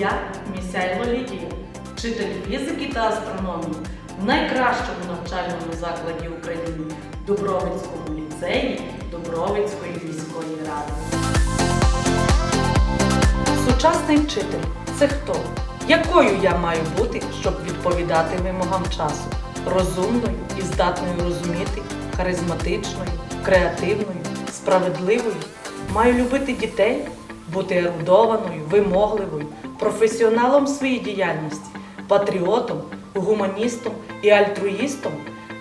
Я Місяйло Лідія, вчитель фізики та астрономії в найкращому навчальному закладі України Добровицькому ліцеї Добровицької міської ради. Сучасний вчитель це хто? Якою я маю бути, щоб відповідати вимогам часу? Розумною і здатною розуміти, харизматичною, креативною, справедливою. Маю любити дітей, бути ерудованою, вимогливою професіоналом своїй діяльності, патріотом, гуманістом і альтруїстом.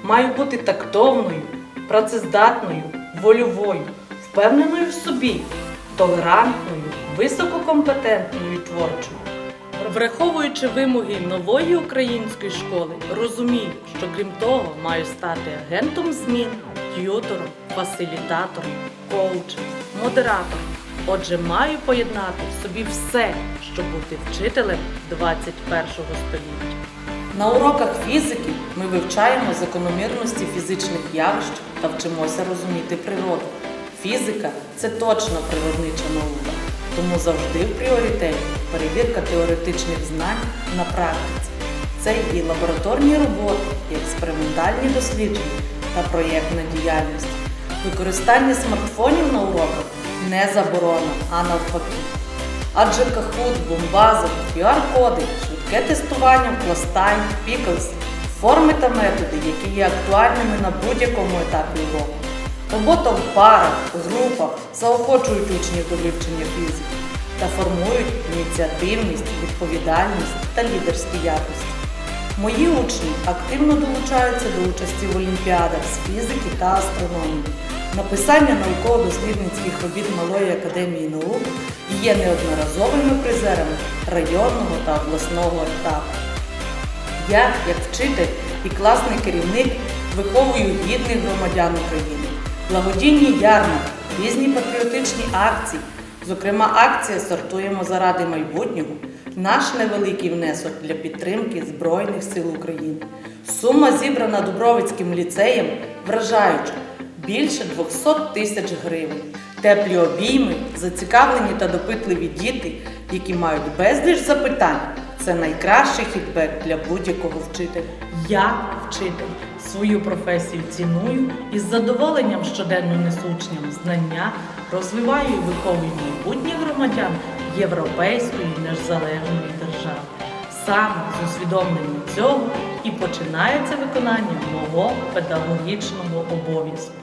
Маю бути тактовною, працездатною, вольовою, впевненою в собі, толерантною, висококомпетентною і творчою. Враховуючи вимоги нової української школи, розумію, що крім того маю стати агентом змін, т'ютором, фасилітатором, коучем, модератором. Отже, маю поєднати в собі все, щоб бути вчителем 21-го століття. На уроках фізики ми вивчаємо закономірності фізичних явищ та вчимося розуміти природу. Фізика це точно природнича наука, тому завжди в пріоритеті перевірка теоретичних знань на практиці. Це і лабораторні роботи, і експериментальні дослідження та проєктна діяльність. Використання смартфонів на уроках не заборонено, а навпаки. Адже Kahoot, Bombazon, QR-коди, швидке тестування Plastime, Pickles – форми та методи, які є актуальними на будь-якому етапі уроку. Робота в парах, групах заохочують учнів до вивчення фізики та формують ініціативність, відповідальність та лідерські якості. Мої учні активно долучаються до участі в олімпіадах з фізики та астрономії, написання науково-дослідницьких робіт Малої академії наук є неодноразовими призерами районного та обласного етапу. Я, як вчитель і класний керівник, виховую гідних громадян України, благодійні ярмарки, різні патріотичні акції. Зокрема, акція Сортуємо заради майбутнього наш невеликий внесок для підтримки Збройних сил України. Сума зібрана Дубровицьким ліцеєм вражаюча більше 200 тисяч гривень. Теплі обійми, зацікавлені та допитливі діти, які мають безліч запитань. Це найкращий фідбек для будь-якого вчителя. Я вчитель. Свою професію ціную і з задоволенням щоденно несу учням знання, розвиваю і виховую майбутніх громадян європейської незалежної держави. Саме з усвідомленням цього і починається виконання мого педагогічного обов'язку.